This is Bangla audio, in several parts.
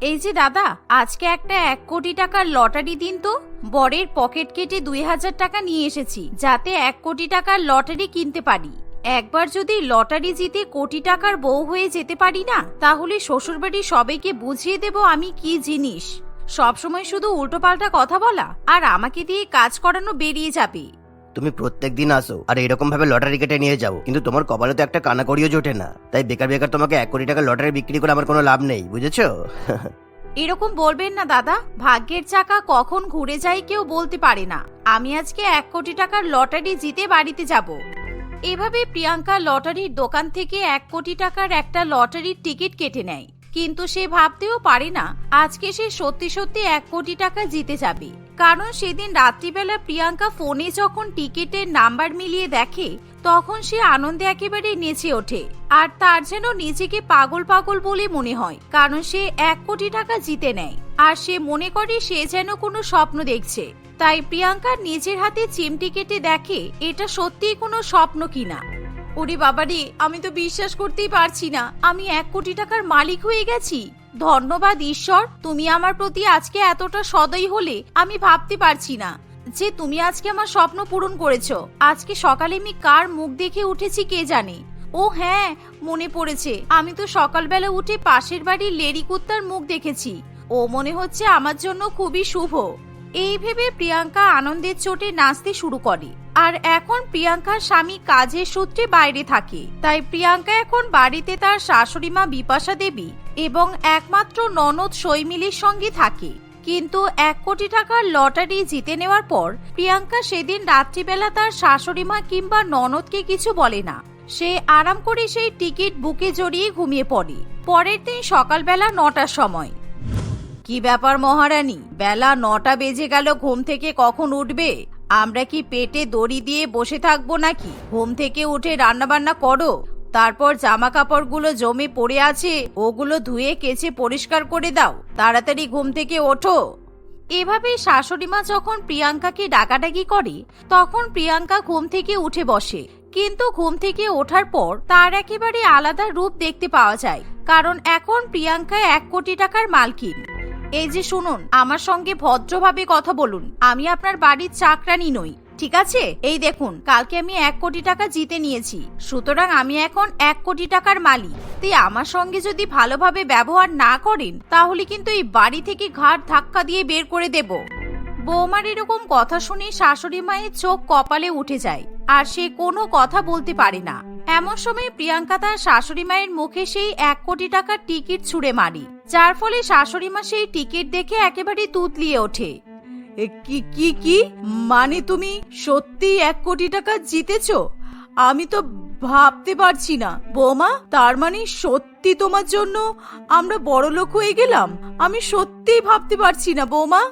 এই যে দাদা, আজকে একটা এক কোটি টাকার লটারি দিন তো। বরের পকেট কেটে দুই হাজার টাকা নিয়ে এসেছি, যাতে এক কোটি টাকার লটারি কিনতে পারি। একবার যদি লটারি জিতে কোটি টাকার বউ হয়ে যেতে পারি না, তাহলে শ্বশুরবাড়ির সবাইকে বুঝিয়ে দেব আমি কি জিনিস। সবসময় শুধু উল্টোপাল্টা কথা বলা, আর আমাকে দিয়ে কাজ করানো বেরিয়ে যাবে। তুমি প্রত্যেক দিন আসো, আর এরকম ভাবে লটারি কেটে নিয়ে যাও। কিন্তু তোমার কপালে তো একটা কানাকড়িও জোটে না। তাই বেকার বেকার তোমাকে এক কোটি টাকা লটারি বিক্রি করে আমার কোনো লাভ নেই, বুঝেছ? এরকম বলবেন না, দাদা। ভাগ্যের চাকা কখন ঘুরে যায় কেউ বলতে পারে না। আমি আজকে এক কোটি টাকার লটারি জিতে বাড়িতে যাব। এভাবে প্রিয়াঙ্কা লটারির দোকান থেকে এক কোটি টাকার একটা লটারির টিকিট কেটে নেয়। কিন্তু সে ভাবতেও পারে না, আজকে সে সত্যি সত্যি এক কোটি টাকা জিতে যাবে। কারণ সেদিন রাত্রিবেলা প্রিয়াঙ্কা ফোনে যখন টিকিটের নাম্বার মিলিয়ে দেখে, তখন সে আনন্দে একেবারে নেচে ওঠে। আর তার যেন নিজেকে পাগল পাগল বলে মনে হয়, কারণ সে এক কোটি টাকা জিতে নেয়। আর সে মনে করে সে যেন কোনো স্বপ্ন দেখছে। তাই প্রিয়াঙ্কা নিজের হাতে চিমটি কেটে দেখে, এটা সত্যিই কোনো স্বপ্ন কিনা। ওরে বাবারে, আমি তো বিশ্বাস করতেই পারছি না, আমি এক কোটি টাকার মালিক হয়ে গেছি। ধন্যবাদ, ঈশ্বর। তুমি আমার প্রতি আজকে এতটা সদয় হলে আমি ভাবতে পারছি না যে তুমি আজকে আমার স্বপ্ন পূরণ করেছ। আজকে সকালে আমি কার মুখ দেখে উঠেছি কে জানে? ও হ্যাঁ মনে পড়েছে। আমি তো সকালবেলা উঠে পাশের বাড়ির লেরি কুত্তার মুখ দেখেছি। ও মনে হচ্ছে আমার জন্য খুবই শুভ। এই ভেবে প্রিয়াঙ্কা আনন্দের চোটে নাচতে শুরু করে। আর এখন প্রিয়াঙ্কার স্বামী কাজের সূত্রে বাইরে থাকে। তাই প্রিয়াঙ্কা এখন বাড়িতে তার শাশুড়ি মা বিপাশা দেবী এবং একমাত্র ননদ সৈমিলির সঙ্গে থাকে। কিন্তু এক কোটি টাকার লটারি জিতে নেওয়ার পর প্রিয়াঙ্কা সেদিন রাত্রিবেলা তার শাশুড়ি মা কিংবা ননদকে কিছু বলে না। সে আরাম করে সেই টিকিট বুকে জড়িয়ে ঘুমিয়ে পড়ে। পরের দিন সকালবেলা নটার সময়। কি ব্যাপার মহারানী? বেলা নটা বেজে গেল, ঘুম থেকে কখন উঠবে? আমরা কি পেটে দড়ি দিয়ে বসে থাকব নাকি? ঘুম থেকে উঠে রান্না বান্না করো। তারপর জামা কাপড়গুলো জমে পড়ে আছে, ওগুলো ধুয়ে কেচে পরিষ্কার করে দাও। তাড়াতাড়ি ঘুম থেকে ওঠো। এভাবে শাশুড়ি মা যখন প্রিয়াঙ্কাকে ডাকাডাকি করে, তখন প্রিয়াঙ্কা ঘুম থেকে উঠে বসে। কিন্তু ঘুম থেকে ওঠার পর তার একেবারে আলাদা রূপ দেখতে পাওয়া যায়, কারণ এখন প্রিয়াঙ্কা এক কোটি টাকার মালকিন। এই যে শুনুন, আমার সঙ্গে ভদ্রভাবে কথা বলুন। আমি আপনার বাড়ির চাকরানি নই, ঠিক আছে? এই দেখুন, কালকে আমি এক কোটি টাকা জিতে নিয়েছি, সুতরাং আমি এখন এক কোটি টাকার মালিক। তাই আমার সঙ্গে যদি ভালোভাবে ব্যবহার না করেন, তাহলে কিন্তু এই বাড়ি থেকে ঘাট ধাক্কা দিয়ে বের করে দেব। বৌমার এরকম কথা শুনে শাশুড়ি মায়ের চোখ কপালে উঠে যায়, আর সে কোনো কথা বলতে পারে না। এমন সময় প্রিয়াঙ্কা তার শাশুড়ি মায়ের মুখে সেই এক কোটি টাকার টিকিট ছুঁড়ে মারি। যার ফলে শাশুড়ি মা সেই টিকিট দেখে একেবারে তুতলিয়ে ওঠে। কি কি কি? মানে তুমি সত্যি এক কোটি টাকা জিতেছ? আমি তো ভাবতে পারছি না। বৌমা, তার মানে সত্যি তোমার জন্য আমরা বড় লোক হয়ে গেলাম? আমি সত্যিই ভাবতে পারছি না, বৌমা।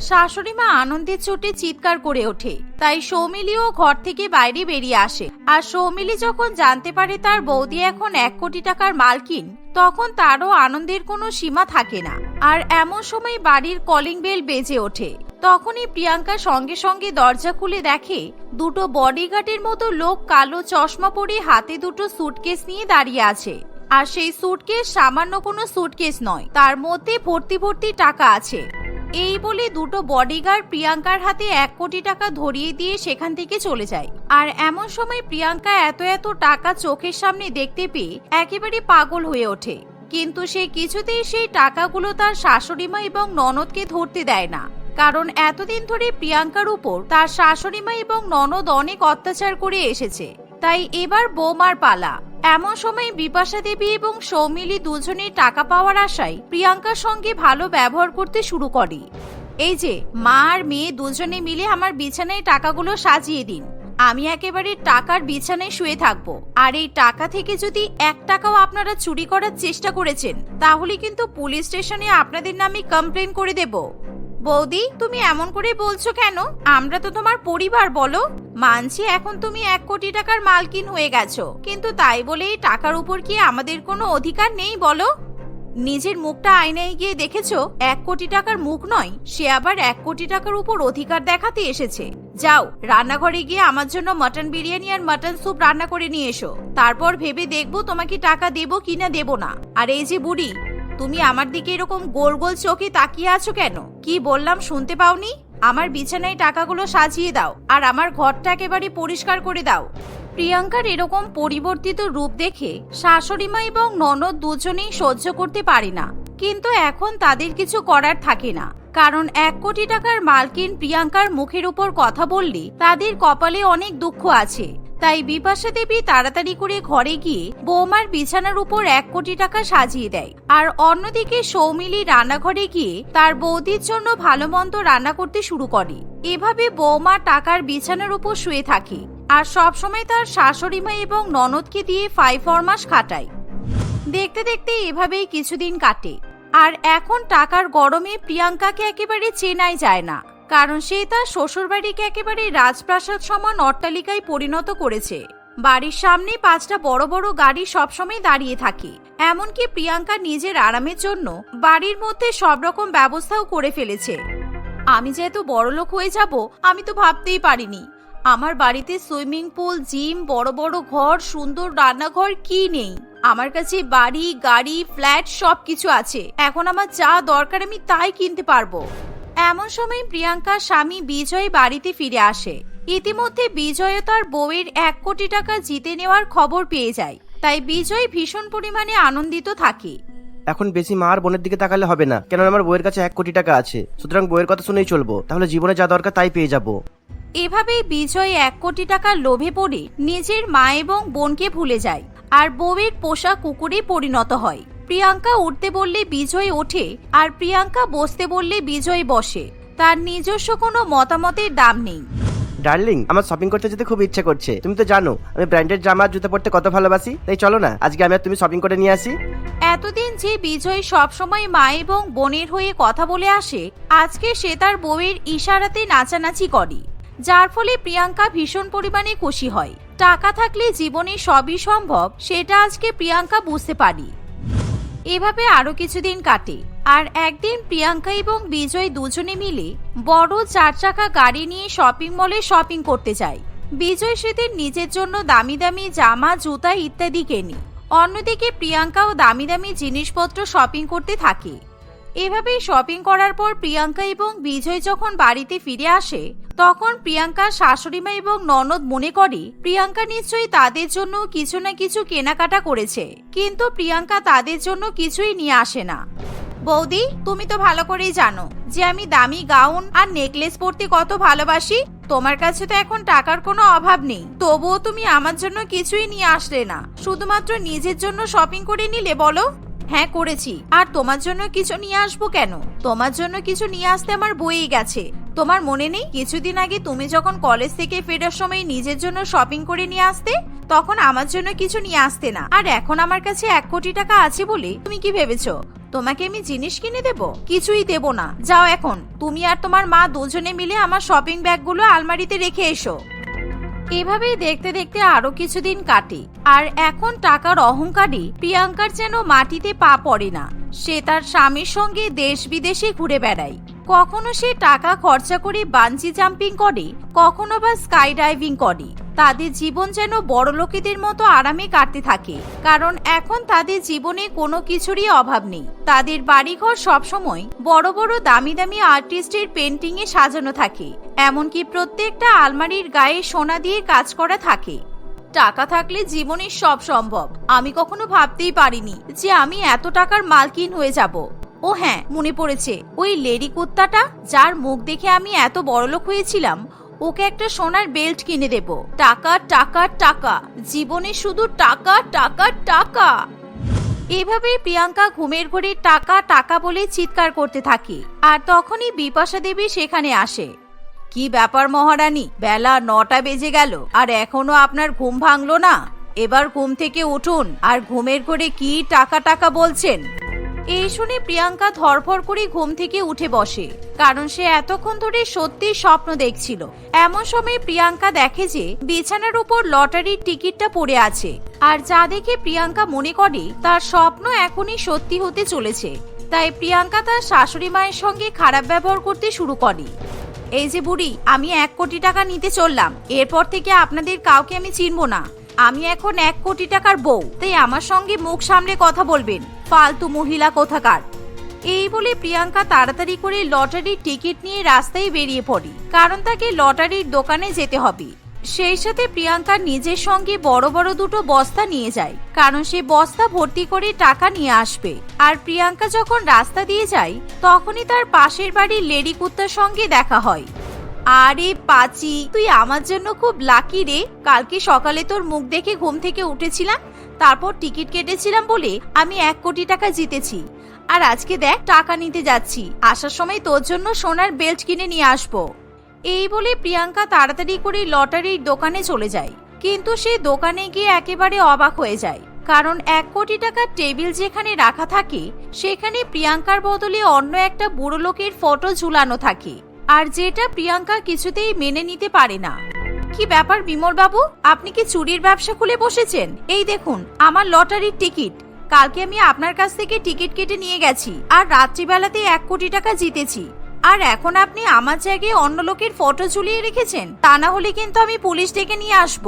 শাশুড়ি মা আনন্দের চোটে চিৎকার করে ওঠে। তাই সৌমিলিও ঘর থেকে বাইরে বেরিয়ে আসে। আর সৌমিলি যখন জানতে পারে তার বৌদি এখন এক কোটি টাকার মালকিন, তখন তারও আনন্দের কোনো সীমা থাকে না। আর এমন সময় বাড়ির কলিং বেল বেজে ওঠে। তখনই প্রিয়াঙ্কা সঙ্গে সঙ্গে দরজা খুলে দেখে, দুটো বডিগার্ডের মতো লোক কালো চশমা পরে হাতে দুটো সুটকেস নিয়ে দাঁড়িয়ে আছে। আর সেই সুটকেস সামান্য কোনো সুটকেস নয়, তার মধ্যে ভর্তি ভর্তি টাকা আছে। এই বলে দুটো বডিগার্ড প্রিয়াঙ্কার হাতে এক কোটি টাকা ধরিয়ে দিয়ে সেখান থেকে চলে যায়। আর এমন সময় প্রিয়াঙ্কা এত এত টাকা চোখের সামনে দেখতে পেয়ে একেবারে পাগল হয়ে ওঠে। কিন্তু সে কিছুতেই সেই টাকাগুলো তার শাশুড়ি মা এবং ননদকে ধরতে দেয় না। কারণ এতদিন ধরে প্রিয়াঙ্কার উপর তার শাশুড়ি মা এবং ননদ অনেক অত্যাচার করে এসেছে। তাই এবার বৌমার পালা। এমন সময় বিপাশা দেবী এবং সৌমিলি দুজনের টাকা পাওয়ার আশায় প্রিয়াঙ্কার সঙ্গে ভালো ব্যবহার করতে শুরু করে। এই যে, মা আর মেয়ে দুজনে মিলে আমার বিছানায় টাকাগুলো সাজিয়ে দিন। আমি একেবারে টাকার বিছানায় শুয়ে থাকব। আর এই টাকা থেকে যদি এক টাকাও আপনারা চুরি করার চেষ্টা করেছেন, তাহলে কিন্তু পুলিশ স্টেশনে আপনাদের নামে কমপ্লেন করে দেব। বৌদি, তুমি এমন করে বলছো কেন? আমরা তো তোমার পরিবার, বলো। মানছি এখন তুমি এক কোটি টাকার মালকিন হয়ে গেছো। কিন্তু তাই বলে এই টাকার উপর কি আমাদের কোনো অধিকার নেই, বলো? নিজের মুখটা আয়নায় গিয়ে দেখেছ? এক কোটি টাকার মুখ নয়, সে আবার এক কোটি টাকার উপর অধিকার দেখাতে এসেছে। যাও, রান্নাঘরে গিয়ে আমার জন্য মটন বিরিয়ানি আর মটন স্যুপ রান্না করে নিয়ে এসো। তারপর ভেবে দেখব তোমাকে টাকা দেবো কিনা দেবো না। আর এই যে বুড়ি তুমি আমার দিকে এরকম গোল গোল চোখে তাকিয়ে আছো কেন? কি বললাম শুনতে পাওনি? আমার বিছানায় টাকাগুলো সাজিয়ে দাও, আর আমার ঘরটা একেবারে পরিষ্কার করে দাও। প্রিয়াঙ্কার এরকম পরিবর্তিত রূপ দেখে শাশুড়িমা এবং ননদ দুজনেই সহ্য করতে পারে না। কিন্তু এখন তাদের কিছু করার থাকে না। কারণ এক কোটি টাকার মালকিন প্রিয়াঙ্কার মুখের উপর কথা বললে তাদের কপালে অনেক দুঃখ আছে। তাই বিপাশা দেবী তাড়াতাড়ি করে ঘরে গিয়ে বৌমার বিছানার উপর এক কোটি টাকা সাজিয়ে দেয়। আর অন্যদিকে সৌমিলি রান্নাঘরে গিয়ে তার বৌদির জন্য ভালো মন্দ রান্না করতে শুরু করে। এভাবে বৌমা টাকার বিছানার উপর শুয়ে থাকে আর সবসময় তার শাশুড়িমা এবং ননদকে দিয়ে ফাই ফরমাস খাটায় দেখতে দেখতে এভাবেই কিছুদিন কাটে। আর এখন টাকার গরমে প্রিয়াঙ্কাকে একেবারে চেনাই যায় না। কারণ সে তার শ্বশুরবাড়িকে একেবারে রাজপ্রাসাদ সমান অট্টালিকায় পরিণত করেছে। বাড়ির সামনে পাঁচটা বড় বড় গাড়ি সবসময় দাঁড়িয়ে থাকে। এমনকি প্রিয়াঙ্কা নিজের আরামের জন্য বাড়ির মধ্যে সব রকম ব্যবস্থাও করে ফেলেছে। আমি যে এত বড়লোক হয়ে যাব, আমি তো ভাবতেই পারিনি। আমার বাড়িতে সুইমিং পুল, জিম, বড় বড় ঘর, সুন্দর রান্নাঘর কি নেই? আমার কাছে বাড়ি, গাড়ি, ফ্ল্যাট সব কিছু আছে। এখন আমার যা দরকার আমি তাই কিনতে পারব। এমন সময় প্রিয়াঙ্কার স্বামী বিজয় বাড়িতে ফিরে আসে। ইতিমধ্যে বিজয় তার বউয়ের এক কোটি টাকা জিতে নেওয়ার খবর পেয়ে যায়। তাই বিজয় ভীষণ পরিমাণে আনন্দিত থাকে। এখন বেশি মা আর বোনের দিকে তাকালে হবে না কেন আমার বইয়ের কাছে এক কোটি টাকা আছে। সুতরাং বইয়ের কথা শুনেই চলবো তাহলে জীবনে যা দরকার তাই পেয়ে যাব। এভাবেই বিজয় এক কোটি টাকার লোভে পড়ে নিজের মা এবং বোনকে ভুলে যায় আর বউয়ের পোষা কুকুরে পরিণত হয়। প্রিয়াঙ্কা উঠতে বললে বিজয় ওঠে আর প্রিয়াঙ্কা বসতে বললে বিজয় বসে। তার নিজস্ব কোনো মতামতের দাম নেই। ডার্লিং আমার শপিং করতে যেতে খুব ইচ্ছে করছে। তুমি তো জানো আমি ব্র্যান্ডেড জামা জুতো পরতে কত ভালোবাসি। তাই চলো না আজকে আমি আর তুমি শপিং করে নিয়ে আসি। এতদিন যে বিজয় সবসময় মা এবং বোনের হয়ে কথা বলে আসে আজকে সে তার বউয়ের ইশারাতে নাচানাচি করে। যার ফলে প্রিয়াঙ্কা ভীষণ পরিমাণে খুশি হয়। টাকা থাকলে জীবনে সবই সম্ভব সেটা আজকে প্রিয়াঙ্কা বুঝতে পারি। এভাবে আরও কিছুদিন কাটে। আর একদিন প্রিয়াঙ্কা এবং বিজয় দুজনে মিলে বড় চার চাকা গাড়ি নিয়ে শপিং মলে শপিং করতে যায়। বিজয় সেদিন নিজের জন্য দামি দামি জামা, জুতা ইত্যাদি কেনে। অন্যদিকে প্রিয়াঙ্কাও দামি দামি জিনিসপত্র শপিং করতে থাকে। এভাবে শপিং করার পর প্রিয়াঙ্কা এবং বিজয় যখন বাড়িতে ফিরে আসে, তখন প্রিয়াঙ্কার শাশুড়িমা এবং ননদ মনে করে, প্রিয়াঙ্কা নিশ্চয়ই তাদের জন্য কিছু না কিছু কেনাকাটা করেছে, কিন্তু প্রিয়াঙ্কা তাদের জন্য কিছুই নিয়ে আসে না। বৌদি, তুমি তো ভালো করেই জানো যে আমি দামি গাউন আর নেকলেস পরতে কত ভালোবাসি। তোমার কাছে তো এখন টাকার কোনো অভাব নেই। তবুও তুমি আমার জন্য কিছুই নিয়ে আসলে না। শুধুমাত্র নিজের জন্য শপিং করে নিলে বলো। হ্যাঁ করেছি। আর তোমার জন্য কিছু নিয়ে আসব কেন? তোমার জন্য কিছু নিয়ে আসতে আমার বইই গেছে। তোমার মনে নেই, কিছুদিন আগে তুমি যখন কলেজ থেকে ফেরার সময় নিজের জন্য শপিং করে নিয়ে আসতে, তখন আমার জন্য কিছু নিয়ে আসতে না। আর এখন আমার কাছে এক কোটি টাকা আছে বলে তুমি কি ভেবেছো? তোমাকে আমি জিনিস কিনে দেব? কিছুই দেব না। যাও এখন। তুমি আর তোমার মা দুজনে মিলে আমার শপিং ব্যাগগুলো আলমারিতে রেখে এসো। এভাবেই দেখতে দেখতে আরও কিছুদিন কাটে। আর এখন টাকার অহংকারে প্রিয়াঙ্কার যেন মাটিতে পা পড়ে না। সে তার স্বামীর সঙ্গে দেশ বিদেশে ঘুরে বেড়ায়। কখনো সে টাকা খরচা করে বাঞ্জি জাম্পিং করে, কখনো বা স্কাই ডাইভিং করে। তাদের জীবন যেন বড় লোকেদের মতো আরামে কাটতে থাকে। কারণ এখন তাদের জীবনে কোনো কিছুরই অভাব নেই। তাদের বাড়িঘর সবসময় বড় বড় দামি দামি আর্টিস্টের পেন্টিং এ সাজানো থাকে। এমনকি প্রত্যেকটা আলমারির গায়ে সোনা দিয়ে কাজ করা থাকে। টাকা থাকলে জীবনে সব সম্ভব। আমি কখনো ভাবতেই পারিনি যে আমি এত টাকার মালকিন হয়ে যাব। ও হ্যাঁ মনে পড়েছে। ওই লেডি কুত্তাটা, যার মুখ দেখে আমি এত বড়লোক হয়েছিলাম, ওকে একটা সোনার বেল্ট কিনে দেব। টাকা টাকা টাকা। জীবনে শুধু টাকা টাকা টাকা। এভাবে প্রিয়াঙ্কা ঘুমের ঘরে টাকা টাকা বলে চিৎকার করতে থাকে। আর তখনই বিপাশা দেবী সেখানে আসে। কি ব্যাপার মহারানী? বেলা নটা বেজে গেল, আর এখনও আপনার ঘুম ভাঙলো না? এবার ঘুম থেকে উঠুন, আর ঘুমের ঘরে কি টাকা টাকা বলছেন? এই শুনে প্রিয়াঙ্কা ধরফর করে ঘুম থেকে উঠে বসে, কারণ সে এতক্ষণ ধরে সত্যি স্বপ্ন দেখছিল। এমন সময় প্রিয়াঙ্কা দেখে যে বিছানার উপর লটারির টিকিটটা পড়ে আছে, আর যা দেখে প্রিয়াঙ্কা মনে করে তার স্বপ্ন এখনই সত্যি হতে চলেছে। তাই প্রিয়াঙ্কা তার শাশুড়ি মায়ের সঙ্গে খারাপ ব্যবহার করতে শুরু করে। এই যে বুড়ি, আমি এক কোটি টাকা নিতে চললাম। এরপর থেকে আপনাদের কাউকে আমি চিনব না। আমি এখন এক কোটি টাকার বউ। তাই আমার সঙ্গে মুখ সামলে কথা বলবেন। ফালতু মহিলা কোথাকার? এই বলে প্রিয়াঙ্কা তাড়াতাড়ি করে লটারির টিকিট নিয়ে রাস্তায় বেরিয়ে পড়ি। কারণ তাকে লটারির দোকানে যেতে হবে। সেই সাথে প্রিয়াঙ্কা নিজের সঙ্গে বড় বড় দুটো বস্তা নিয়ে যায়। কারণ সে বস্তা ভর্তি করে টাকা নিয়ে আসবে। আর প্রিয়াঙ্কা যখন রাস্তা দিয়ে যায়, তখনই তার পাশের বাড়ির লেডি কুত্তার সঙ্গে দেখা হয়। আরে পাচি, তুই আমার জন্য খুব লাকি রে। কালকে সকালে তোর মুখ দেখে ঘুম থেকে উঠেছিলাম। তারপর টিকিট কেটেছিলাম বলে আমি এক কোটি টাকা জিতেছি। আর আজকে দেখ, টাকা নিতে যাচ্ছি। আসার সময় তোর জন্য সোনার বেল্ট কিনে নিয়ে আসব। এই বলে প্রিয়াঙ্কা তাড়াতাড়ি করে লটারির দোকানে চলে যায়। কিন্তু সে দোকানে গিয়ে একেবারে অবাক হয়ে যায়। কারণ এক কোটি টাকার টেবিল যেখানে রাখা থাকে, সেখানে প্রিয়াঙ্কার বদলে অন্য একটা বুড়ো লোকের ফটো ঝুলানো থাকে। আর যেটা প্রিয়াঙ্কা কিছুতেই মেনে নিতে পারে না। কি ব্যাপার বিমল বাবু আপনি কি চুরির ব্যবসা খুলে বসেছেন? এই দেখুন, আমার লটারির টিকিট। কালকে আমি আপনার কাছ থেকে টিকিট কেটে নিয়ে গেছি, আর রাত্রিবেলাতে এক কোটি টাকা জিতেছি। আর এখন আপনি আমার জায়গায় অন্য লোকের ফটো ঝুলিয়ে রেখেছেন? তা না হলে কিন্তু আমি পুলিশ ডেকে নিয়ে আসব।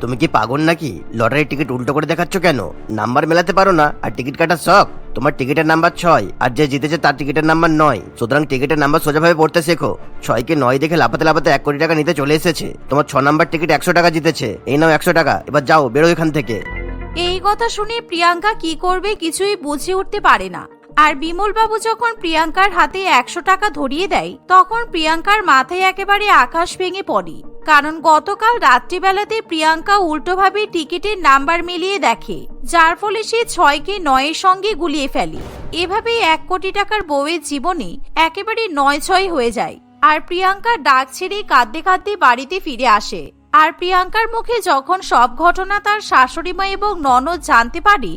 তুমি কি পাগল নাকি? লটারির টিকিট উল্টো করে দেখাচ্ছ কেন? নাম্বার মেলাতে পারো না, আর টিকিট কাটার শখ। তোমার টিকিটের নাম্বার ছয়, আর যে জিতেছে তার টিকিটের নাম্বার নয়। সুতরাং টিকিটের নাম্বার সোজাভাবে পড়তে শেখো। ছয়কে নয় দেখে লাপাতে লাপাতে এক কোটি টাকা নিতে চলে এসেছে। তোমার ছ নাম্বার টিকিট একশো টাকা জিতেছে। এই নাও একশো টাকা, এবার যাও, বেরো এখান থেকে। এই কথা শুনে প্রিয়াঙ্কা কি করবে কিছুই বুঝে উঠতে পারে না। আর বিমল বাবু যখন প্রিয়াঙ্কার হাতে একশো টাকা ধরিয়ে দেয়, তখন প্রিয়াঙ্কার মাথায় একেবারে আকাশ ভেঙে পড়ে। কারণ গতকাল রাত্রিবেলাতে প্রিয়াঙ্কা উল্টোভাবে টিকিটের নাম্বার মিলিয়ে দেখে, যার ফলে সে ছয়কে নয়ের সঙ্গে গুলিয়ে ফেলে। এভাবে এক কোটি টাকার বউয়ের জীবনে একেবারে নয় ছয় হয়ে যায়। আর প্রিয়াঙ্কা ডাক ছেড়ে কাঁদতে কাঁদতে বাড়িতে ফিরে আসে। আর প্রিয়াঙ্কার মুখে যখন সব ঘটনা তার শাশুড়ি মা এবং ননদ জানতে পারে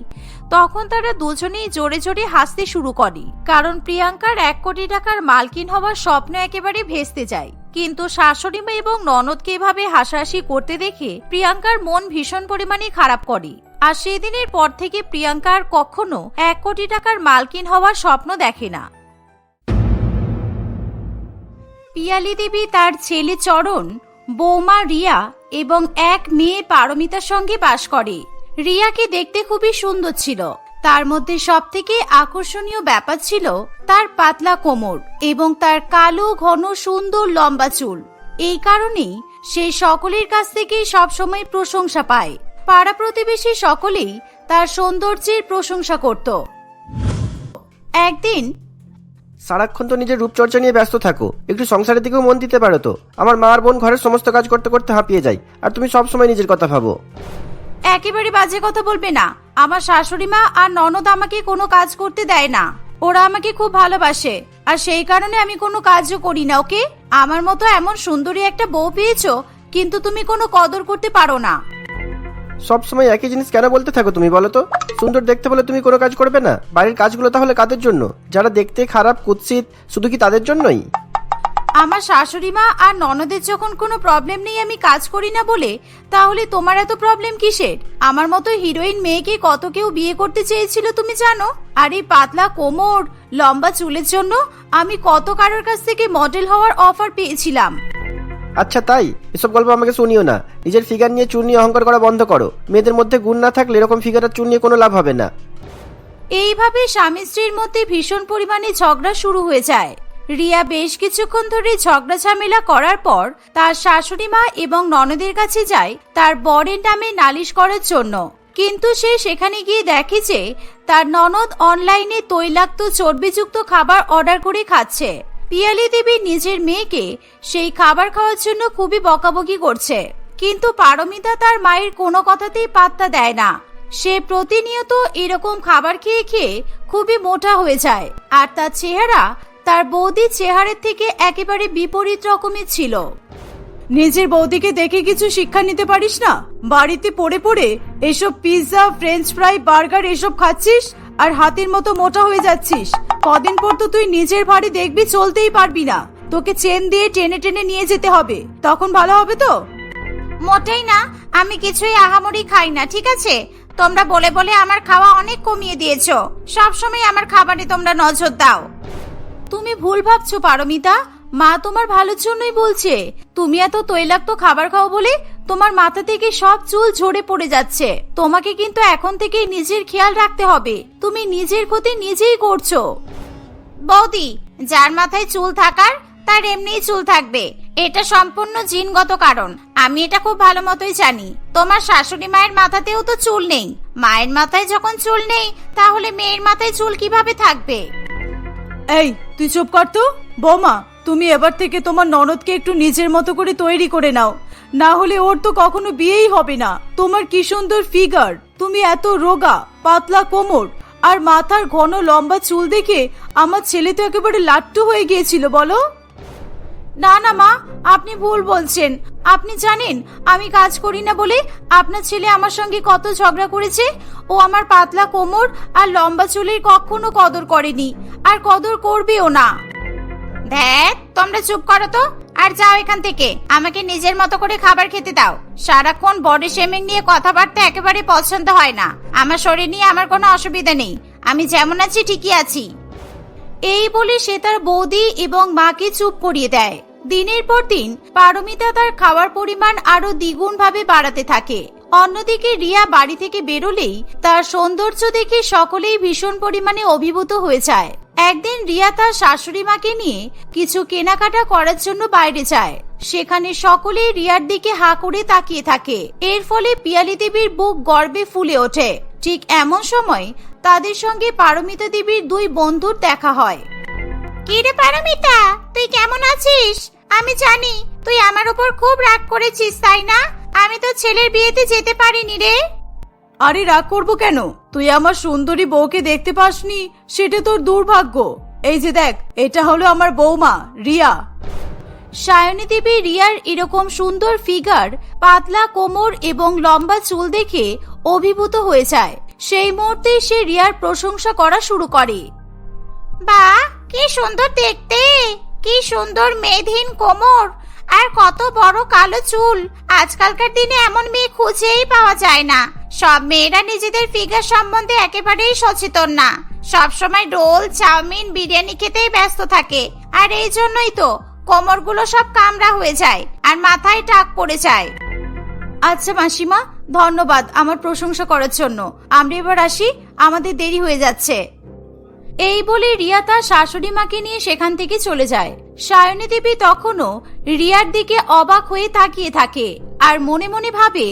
তখন তারা দুজনেই জোরে জোরে হাসতে শুরু করে। কারণ প্রিয়াঙ্কার এক কোটি টাকার মালকিন হওয়ার স্বপ্ন একেবারে ভেস্তে যায়। কিন্তু শাশুড়ি মা এবং ননদকে এভাবে হাসাহাসি করতে দেখে প্রিয়াঙ্কার মন ভীষণ পরিমাণে খারাপ করে। আর সেদিনের পর থেকে প্রিয়াঙ্কা আর কখনো এক কোটি টাকার মালকিন হওয়ার স্বপ্ন দেখে না। পিয়ালি দেবী তার ছেলে চরণ, বৌমা রিয়া এবং এক মেয়ে পারমিতার সঙ্গে বাস করে। রিয়াকে দেখতে খুবই সুন্দর ছিল। তার মধ্যে সব থেকে আকর্ষণীয় ব্যাপার ছিল তার পাতলা কোমর এবং তার কালো, ঘন, সুন্দর লম্বা চুল। এই কারণেই সে সকলের কাছ থেকে সবসময় প্রশংসা পায়। পাড়া প্রতিবেশী সকলেই তার সৌন্দর্যের প্রশংসা করত। একদিন সারাক্ষণ তো নিজের রূপচর্চা নিয়ে ব্যস্ত থাকো। একটু সংসারের দিকেও মন দিতে পারো তো। আমার মা আর বোন ঘরের সমস্ত কাজ করতে করতে হাঁপিয়ে যায়। আর তুমি সব সময় নিজের কথা ভাবো। একেবারে বাজে কথা বলবে না। আমার শাশুড়ি মা আর ননদ আমাকে কোনো কাজ করতে দেয় না। ওরা আমাকে খুব ভালোবাসে। আর সেই কারণে আমি কোনো কাজও করি না, ওকে? আমার মতো এমন সুন্দরী একটা বউ পেয়েছ, কিন্তু তুমি কোনো কদর করতে পারো না। সব সময় একই জিনিস কেন বলতে থাকো তুমি, বলো তো? সুন্দর দেখতে বলে তুমি কোনো কাজ করবে না? বাড়ির কাজগুলো তাহলে কাদের জন্য? যারা দেখতে খারাপ, কুৎসিত, শুধু কি তাদের জন্যই? আমার শাশুড়ি মা আর ননদের যখন কোনো প্রবলেম নেই আমি কাজ করি না বলে তাহলে তোমার এত প্রবলেম কিসের? আমার মতো হিরোইন মেয়েকে কত কেউ বিয়ে করতে চেয়েছিল তুমি জানো? আর এই পাতলা কোমর লম্বা চুলের জন্য আমি কত কারোর কাছ থেকে মডেল হওয়ার অফার পেয়েছিলাম। আচ্ছা তাই? এসব গল্প আমাকে শুনিও না। নিজের ফিগার নিয়ে চুর নিয়ে অহংকার করা বন্ধ করো। মেয়েদের মধ্যে গুণ না থাকলে এরকম ফিগার আর নিয়ে কোনো লাভ হবে না। এইভাবে স্বামী স্ত্রীর মধ্যে ভীষণ পরিমাণে ঝগড়া শুরু হয়ে যায়। রিয়া বেশ কিছুক্ষণ ধরে ঝগড়া ঝামেলা করার পর তার শাশুড়ি মা এবং ননদের কাছে যায় তার বরের নামে নালিশ করার জন্য। কিন্তু সে সেখানে গিয়ে দেখে যে তার ননদ অনলাইনে তৈলাক্ত চর্বিযুক্ত খাবার অর্ডার করে খাচ্ছে। পিয়ালি দেবী নিজের মেয়েকে সেই খাবার খাওয়ার জন্য খুবই বকাবকি করছে। কিন্তু পারমিতা তার মায়ের কোনো কথাতেই পাত্তা দেয় না। সে প্রতিনিয়ত এরকম খাবার খেয়ে খেয়ে খুবই মোটা হয়ে যায়। আর তার চেহারা তার বৌদি চেহারের থেকে একেবারে বিপরীত রকমের ছিল। নিজের বৌদিকে দেখে কিছু শিক্ষা নিতে পারিস না? বাড়িতে পড়ে পড়ে এসব পিৎজা ফ্রেঞ্চ ফ্রাই বার্গার এসব খাচ্ছিস আর হাতির মতো মোটা হয়ে যাচ্ছিস। কদিন পর তো তুই নিজের ভারে দেখবি চলতেই পারবি না। তোকে চেন দিয়ে টেনে টেনে নিয়ে যেতে হবে। তখন ভালো হবে তো? মোটেই না। আমি কিছুই আহামরি খাই না ঠিক আছে? তোমরা বলে বলে আমার খাওয়া অনেক কমিয়ে দিয়েছ। সব সময় আমার খাবারে তোমরা নজর দাও। তুমি ভুল ভাবছ, পারমিতা। মা তোমার ভালোর জন্যই বলছে। তুমি এত তৈলাক্ত খাবার খাও বলে তোমার মাথা থেকে সব চুল ঝরে পড়ে যাচ্ছে। তোমাকে কিন্তু এখন থেকে নিজের খেয়াল রাখতে হবে। তুমি নিজের ক্ষতি নিজেই করছ। বৌদি, যার মাথায় চুল থাকার, তার এমনিই চুল থাকবে। এটা সম্পূর্ণ জিনগত কারণ। আমি এটা খুব ভালো মতোই জানি। তোমার শাশুড়ি মায়ের মাথাতেও তো চুল নেই। মায়ের মাথায় যখন চুল নেই, তাহলে মেয়ের মাথায় চুল কীভাবে থাকবে? এই, তুই চুপ কর তো। বৌমা, তুমি এবার থেকে তোমার ননদকে একটু নিজের মতো করে তৈরি করে নাও। না হলে ওর তো কখনো বিয়েই হবে না। তোমার কি সুন্দর ফিগার তুমি এত রোগা, পাতলা কোমর। আর মাথার ঘন লম্বা চুল দেখে আমার ছেলে তো একেবারে লাট্টু হয়ে গিয়েছিল, বলো। না না, মা, আপনি ভুল বলছেন। আপনি জানেন, আমি কাজ করি না বলে আপনার ছেলে আমার সঙ্গে কত ঝগড়া করেছে? ও আমার পাতলা কোমর আর লম্বা চুলের কখনো কদর করেনি। আর কদর করবেও না। দেখ, তোমরা চুপ করো তো, আর যাও এখান থেকে। আমাকে নিজের মতো করে খাবার খেতে দাও। সারাক্ষণ বডি শেমিং নিয়ে কথাবার্তা একেবারে পছন্দ হয় না। আমার শরীর নিয়ে আমার কোনো অসুবিধা নেই। আমি যেমন আছি, ঠিকই আছি। এই বলে সে তার বৌদি এবং মাকে চুপ করিয়ে দেয়। দিনের পর দিন পারমিতা তার খাওয়ার পরিমাণ আরও দ্বিগুণ ভাবে বাড়াতে থাকে। অন্যদিকে রিয়া বাড়ি থেকে বেরোলেই তার সৌন্দর্য দেখে সকলেই ভীষণ পরিমাণে অভিভূত হয়ে যায়। একদিন রিয়া তার শাশুড়ি মাকে নিয়ে কিছু কেনাকাটা করার জন্য বাইরে যায়। সেখানে সকলেই রিয়ার দিকে হা করে তাকিয়ে থাকে। এর ফলে পিয়ালি দেবীর বুক গর্বে ফুলে ওঠে। ঠিক এমন সময় তাদের সঙ্গে পারমিতা দেবীর দুই বন্ধুর দেখা হয়। কি রে পারমিতা তুই কেমন আছিস? আমি জানি তুই আমার উপর খুব রাগ করেছিস তাই না? আমি তো ছেলের বিয়েতে যেতে পারিনি রে। আরে রাগ করব কেন? তুই আমার সুন্দরী বউকে দেখতে পাসনি সেটা তোর দুর্ভাগ্য। এই যে দেখ এটা হলো আমার বৌমা রিয়া। সায়নী দেবী রিয়ার এরকম সুন্দর ফিগার পাতলা কোমর এবং লম্বা চুল দেখে অভিভূত হয়ে যায়। সেই মুহূর্তে সে রিয়ার প্রশংসা করা শুরু করে। বা কি সুন্দর দেখতে। কি সুন্দর মেধহীন কোমর। আর কত বড় কালো চুল। আজকালকার দিনে এমন মেয়ে খুঁজেই পাওয়া যায় না। সব মেয়েরা নিজেদের ফিগার সম্বন্ধে একেবারেই সচেতন না। সব সময় রোল, চাউমিন, বিরিয়ানি খেতেই ব্যস্ত থাকে। আর এই জন্যই তো কোমরগুলো সব কামড়া হয়ে যায় আর মাথায় টাক পড়ে যায়। আচ্ছা মাসিমা, ধন্যবাদ আমার প্রশংসা করার জন্য। আমরা এবার আসি, আমাদের দেরি হয়ে যাচ্ছে। এই বলে রিয়া তার শাশুড়ি মাকে নিয়ে সেখান থেকে চলে যায়। সায়নী দেবী তখনও রিয়ার দিকে অবাক হয়ে তাকিয়ে থাকে আর মনে মনে ভাবে,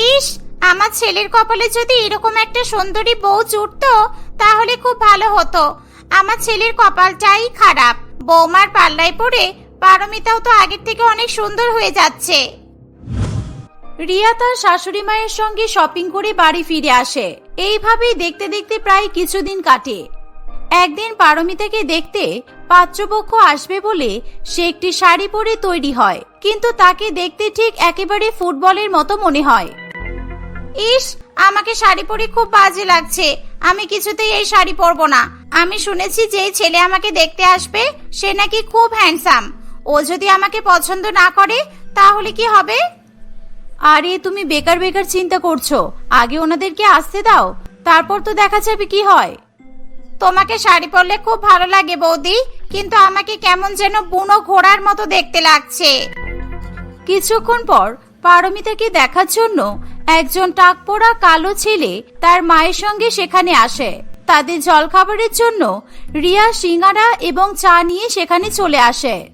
ইস, আমার ছেলের কপালে যদি এরকম একটা সুন্দরী বউ জুটতো, তাহলে খুব ভালো হতো। আমার ছেলের কপালটাই খারাপ। বৌমার পাল্লায় পড়ে পারমিতাও তো আগের থেকে অনেক সুন্দর হয়ে যাচ্ছে। রিয়া তার শাশুড়ি মায়ের সঙ্গে শপিং করে বাড়ি ফিরে আসে। এইভাবেই দেখতে দেখতে প্রায় কিছুদিন কাটে। একদিন পারমিতাকে দেখতে পাত্রপক্ষ আসবে বলে সে একটি শাড়ি পরে তৈরি হয়, কিন্তু তাকে দেখতে ঠিক একেবারে ফুটবলের মতো মনে হয়। ইস, আমাকে শাড়ি পরে খুব বাজে লাগছে। আমি কিছুতেই এই শাড়ি পরবো না। আমি শুনেছি যে ছেলে আমাকে দেখতে আসবে, সে নাকি খুব হ্যান্ডসাম ও যদি আমাকে পছন্দ না করে, তাহলে কি হবে? আরে, তুমি বেকার বেকার চিন্তা করছ। আগে ওনাদেরকে আসতে দাও, তারপর তো দেখা যাবে কি হয়। তোমাকে শাড়ি পরলে খুব ভালো লাগে বৌদি, কিন্তু আমাকে কেমন যেন বুনো ঘোড়ার মতো দেখতে লাগছে। কিছুক্ষণ পর পারমিতাকে দেখার জন্য একজন টাকপোড়া কালো ছেলে তার মায়ের সঙ্গে সেখানে আসে। তাদের জলখাবারের জন্য রিয়া, সিঙ্গারা এবং চা নিয়ে সেখানে চলে আসে।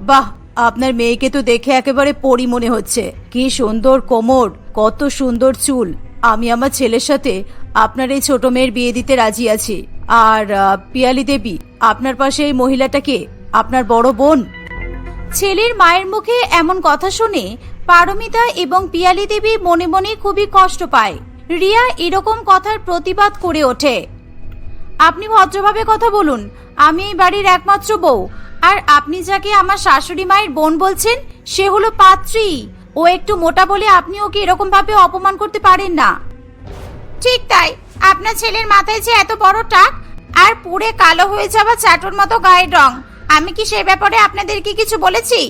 বাহ আপনার মেয়েকে তো দেখে একেবারে পরি মনে হচ্ছে। কি সুন্দর কোমর, কত সুন্দর চুল। আমি আমার ছেলের সাথে আপনার এই ছোট মেয়ের বিয়ে দিতে রাজি আছি। আর পিয়ালি দেবী, আপনার পাশে এই মহিলাটাকে আপনার বড় বোন? ছেলের মায়ের মুখে এমন কথা শুনে পারমিতা এবং পিয়ালি দেবী মনে মনে খুবই কষ্ট পায়। রিয়া এরকম কথার প্রতিবাদ করে ওঠে। আপনি ভদ্রভাবে কথা বলুন। আমি এই বাড়ির একমাত্র বউ। আর আপনি যাকে আমার শাশুড়ি মায়ের বোন বলছেন, সে হলো পাত্রী। ও একটু মোটা বলে আপনি ওকে এরকম ভাবে অপমান করতে পারেন না। ঠিক তাই, আপনার ছেলের মাথায় যে এত বড় টাক, আর পুড়ে কালো হয়ে যাওয়া চাটুর মতো গায়ের রং, আমি কি সে ব্যাপারে আপনাদেরকে কিছু বলেছি?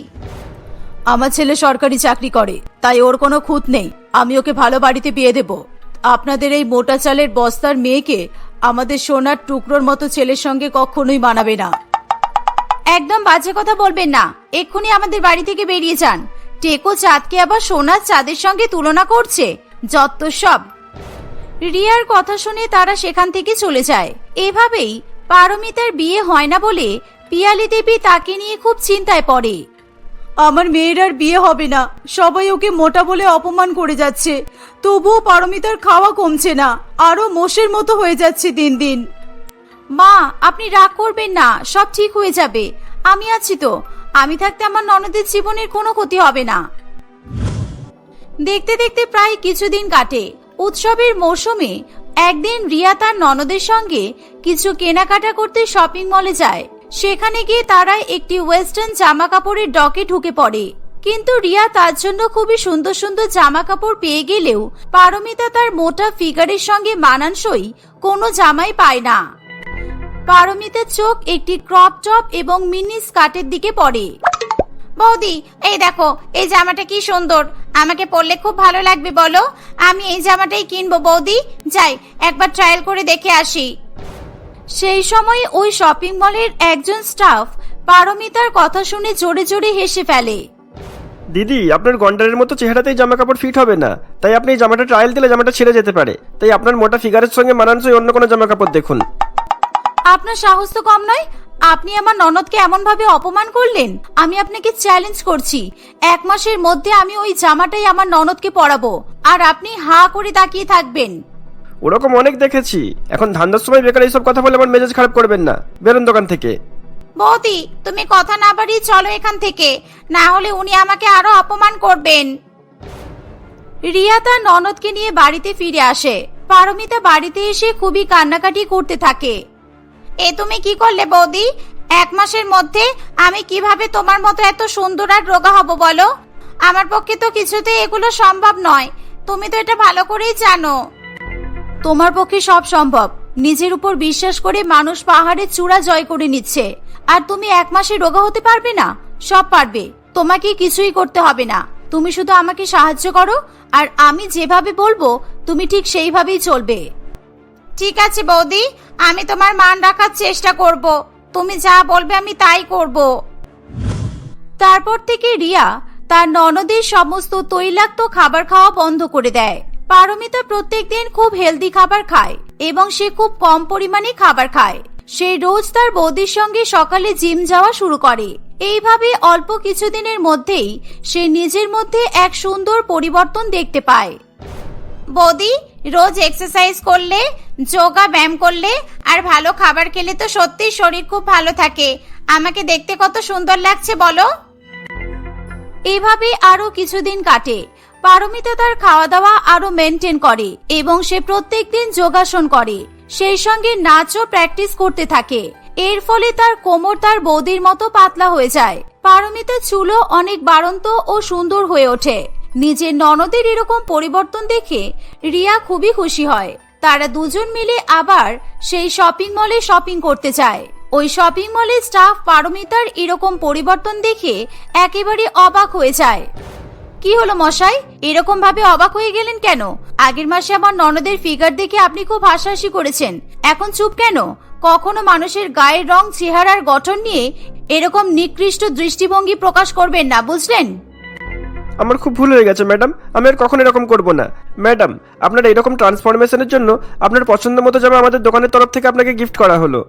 আমার ছেলে সরকারি চাকরি করে, তাই ওর কোনো খুঁত নেই। আমি ওকে ভালো বাড়িতে বিয়ে দেব। আপনাদের এই মোটা চালের বস্তার মেয়েকে আমাদের সোনার টুকরোর মতো ছেলের সঙ্গে কখনোই মানাবে না। একদম বাজে কথা বলবেন না। এক্ষুনি আমাদের বাড়ি থেকে বেরিয়ে যান। টেকো চাঁদকে আবার সোনার চাঁদের সঙ্গে তুলনা করছে। যত সব। রিয়ার কথা শুনে তারা সেখান থেকে চলে যায়। এভাবেই পারমিতার বিয়ে হয় না বলে পিয়ালি দেবী তাকে নিয়ে খুব চিন্তায় পড়ে। আমার মেয়ের আর বিয়ে হবে না। সবাই ওকে মোটা বলে অপমান করে যাচ্ছে। তবুও পারমিতার খাওয়া কমছে না। আরও মোষের মতো হয়ে যাচ্ছে দিন দিন। মা, আপনি রাগ করবেন না, সব ঠিক হয়ে যাবে। আমি আছি তো। আমি থাকতে আমার ননদের জীবনের কোনো ক্ষতি হবে না। দেখতে দেখতে প্রায় কিছুদিন কাটে। উৎসবের মৌসুমে একদিন রিয়া তার ননদের সঙ্গে কিছু কেনাকাটা করতে শপিং মলে যায়। সেখানে গিয়ে তারা একটি ওয়েস্টার্ন জামা কাপড়ের ডকে ঢুকে পড়ে। কিন্তু রিয়া তার জন্য খুবই সুন্দর সুন্দর জামা কাপড় পেয়ে গেলেও পারমিতা তার মোটা ফিগারের সঙ্গে মানানসই কোনো জামাই পায় না। পারমিতার চোখ একটি ক্রপ টপ এবং মিনি স্কার্টের দিকে পড়ে। বৌদি, এই দেখো, এই জামাটা কি সুন্দর। আমাকে পরলে খুব ভালো লাগবে, বলো। আমি এই জামাটাই কিনবো, বৌদি। যাই, একবার ট্রায়াল করে দেখে আসি। সেই সময় ওই শপিং মলের একজন স্টাফ পারমিতার কথা শুনে জোরে জোরে হেসে ফেলে। দিদি, আপনার গন্ডারের মতো চেহারাতেই জামা কাপড় ফিট হবে না। তাই আপনি জামাটা ট্রায়াল দিলে জামাটা ছেড়ে যেতে পারে। তাই আপনার মোটা ফিগারের সঙ্গে মানানসই অন্য কোনো জামা কাপড় দেখুন। আপনার সাহস তো কম নয়। আপনি আমার ননদকে এমন ভাবে অপমান করলেন আমি আপনাকে চ্যালেঞ্জ করছি। এক মাসের মধ্যে আমি ওই জামাটাই আমার ননদকে পরাবো আর আপনি হা করে তাকিয়ে থাকবেন। ওরকম অনেক দেখেছি। এখন ধান্দার সময় বেকার এইসব কথা বলে আমার মেজাজ খারাপ করবেন না। বেরোন দোকান থেকে। বৌদি তুমি কথা না বাড়িয়ে চলো এখান থেকে। না হলে উনি আমাকে আরও অপমান করবেন। রিয়া তার ননদকে নিয়ে বাড়িতে ফিরে আসে। পারমিতা বাড়িতে এসে খুবই কান্নাকাটি করতে থাকে। এ তুমি কি করলে বৌদি? এক মাসের মধ্যে আমি কীভাবে তোমার মতো এত সুন্দর আর রোগা হব বলো? আমার পক্ষে তো কিছুতে এগুলো সম্ভব নয়। তুমি তো এটা ভালো করেই জানো। তোমার পক্ষে সব সম্ভব। নিজের উপর বিশ্বাস করে মানুষ পাহাড়ের চূড়া জয় করে নিচ্ছে। আর তুমি এক মাসে রোগা হতে পারবে না? সব পারবে। তোমাকে কিছুই করতে হবে না। তুমি শুধু আমাকে সাহায্য করো। আর আমি যেভাবে বলব, তুমি ঠিক সেইভাবেই চলবে। ঠিক আছে বৌদি, আমি তোমার মান রাখার চেষ্টা করব। তুমি যা বলবে আমি তাই করব। তারপর থেকে রিয়া তার ননদের সমস্ত তৈলাক্ত খাবার খাওয়া বন্ধ করে দেয়। পারমিতা প্রত্যেক দিন খুব হেলদি খাবার খায় এবং সে খুব কম পরিমাণে খাবার খায়। সে রোজ তার বৌদির সঙ্গে সকালে জিম যাওয়া শুরু করে। এইভাবে অল্প কিছুদিনের মধ্যেই সে নিজের মধ্যে এক সুন্দর পরিবর্তন দেখতে পায়। বৌদি, রোজ এক্সারসাইজ করলে যোগা ব্যায়াম করলে আর ভালো খাবার খেলে তো সত্যিই শরীর খুব ভালো থাকে। আমাকে দেখতে কত সুন্দর লাগছে বলো? এভাবে আরও কিছুদিন কাটে। পারমিতা তার খাওয়া দাওয়া আরও মেনটেন করে এবং সে প্রত্যেক দিন যোগাসন করে। সেই সঙ্গে নাচও প্র্যাকটিস করতে থাকে। এর ফলে তার কোমর তার বৌদির মতো পাতলা হয়ে যায়। পারমিতা চুলও অনেক বাড়ন্ত ও সুন্দর হয়ে ওঠে। নিজের ননদের এরকম পরিবর্তন দেখে রিয়া খুবই খুশি হয়। তারা দুজন মিলে আবার সেই শপিং মলে শপিং করতে চায়। ওই শপিং মলে স্টাফ পারমিতার এরকম পরিবর্তন দেখে একেবারে অবাক হয়ে যায়। কি হলো মশাই? এরকম ভাবে অবাক হয়ে গেলেন কেন? আগের মাসে আমার ননদের ফিগার দেখে আপনি খুব হাসাহাসি করেছেন। এখন চুপ কেন? কখনো মানুষের গায়ের রং, চেহারার গঠন নিয়ে এরকম নিকৃষ্ট দৃষ্টিভঙ্গি প্রকাশ করবেন না, বুঝলেন? আমার খুব ভুল হয়ে গেছে, ম্যাডাম। আমি আর কখন এরকম করব না। ম্যাডাম, আপনার এরকম ট্রান্সফরমেশনের জন্য আপনার পছন্দ মতো জামা আমাদের দোকানের তরফ থেকে আপনাকে গিফট করা হলো।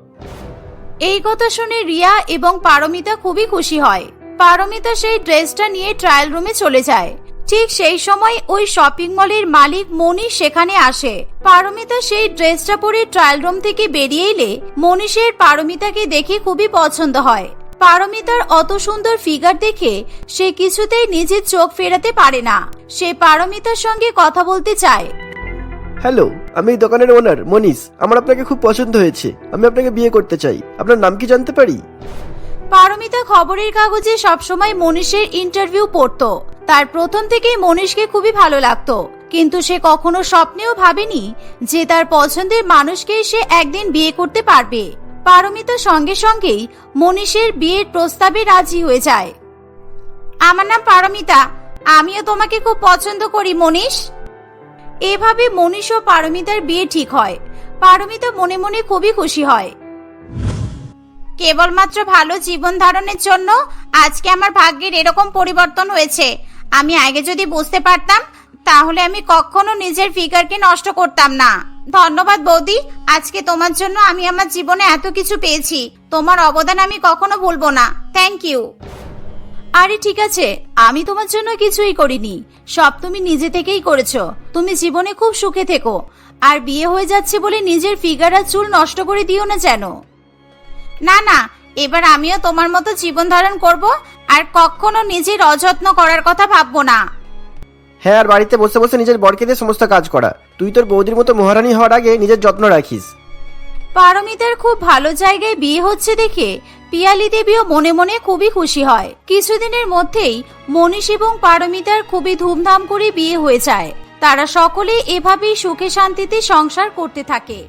এই কথা শুনে রিয়া এবং পারমিতা খুবই খুশি হয়। পারমিতা সেই ড্রেসটা নিয়ে ট্রায়াল রুমে চলে যায়। ঠিক সেই সময় ওই শপিং মলের মালিক মনীষ সেখানে আসে। পারমিতা সেই ড্রেসটা পরে ট্রায়াল রুম থেকে বেরিয়ে এলে মনীষের পারমিতাকে দেখে খুবই পছন্দ হয়। পারমিতার অত সুন্দর ফিগার দেখে সে কিছুতেই নিজের চোখ ফেরাতে পারে না। সে পারমিতার সঙ্গে কথা বলতে চায়। হ্যালো আমি এই দোকানের ওনার মনীষ। আমার আপনাকে খুব পছন্দ হয়েছে। আমি আপনাকে বিয়ে করতে চাই। আপনার নাম কি জানতে পারি? পারমিতা খবরের কাগজে সবসময় মনীষের ইন্টারভিউ পড়তো। তার প্রথম থেকেই মনীষকে খুবই ভালো লাগতো। কিন্তু সে কখনো স্বপ্নেও ভাবেনি যে তার পছন্দের মানুষকে সে একদিন বিয়ে করতে পারবে। পারমিতা সঙ্গে সঙ্গেই মনীষের বিয়ের প্রস্তাবে রাজি হয়ে যায়। আমার নাম পারমিতা, আমিও তোমাকে খুব পছন্দ করি, মনীষ। এভাবে মনীষ ও পারমিতার বিয়ে ঠিক হয়। পারমিতা মনে মনে খুবই খুশি হয়। কেবলমাত্র ভালো জীবন ধারণের জন্য আজকে আমার ভাগ্যের এরকম পরিবর্তন হয়েছে। আমি আগে যদি বুঝতে পারতাম, তাহলে আমি কখনো নিজের ফিগারকে নষ্ট করতাম না। ধন্যবাদ বৌদি। আজকে তোমার জন্য আমি আমার জীবনে এত কিছু পেয়েছি। তোমার অবদান আমি কখনো ভুলবো না। থ্যাংক ইউ আরে ঠিক আছে, আমি তোমার জন্য কিছুই করিনি। সব তুমি নিজে থেকেই করেছ। তুমি জীবনে খুব সুখে থেকো। আর বিয়ে হয়ে যাচ্ছে বলে নিজের ফিগার আর চুল নষ্ট করে দিও না যেন। না না, এবার আমিও তোমার মতো জীবন ধারণ করব আর কখনো নিজের অযত্ন করার কথা ভাববো না। হ্যাঁ আর বাড়িতে বসে বসে নিজের বরকে দিয়ে সমস্ত কাজ করা। তুই তোর বৌদির মতো মহারানী হওয়ার আগে নিজের যত্ন রাখিস। পারমিতার খুব ভালো জায়গায় বিয়ে হচ্ছে দেখে পিয়ালি দেবীও মনে মনে খুবই খুশি হয়। কিছুদিনের মধ্যেই মনীষ এবং পারমিতার খুবই ধুমধাম করে বিয়ে হয়ে যায়। তারা সকলে এভাবেই সুখে শান্তিতে সংসার করতে থাকে।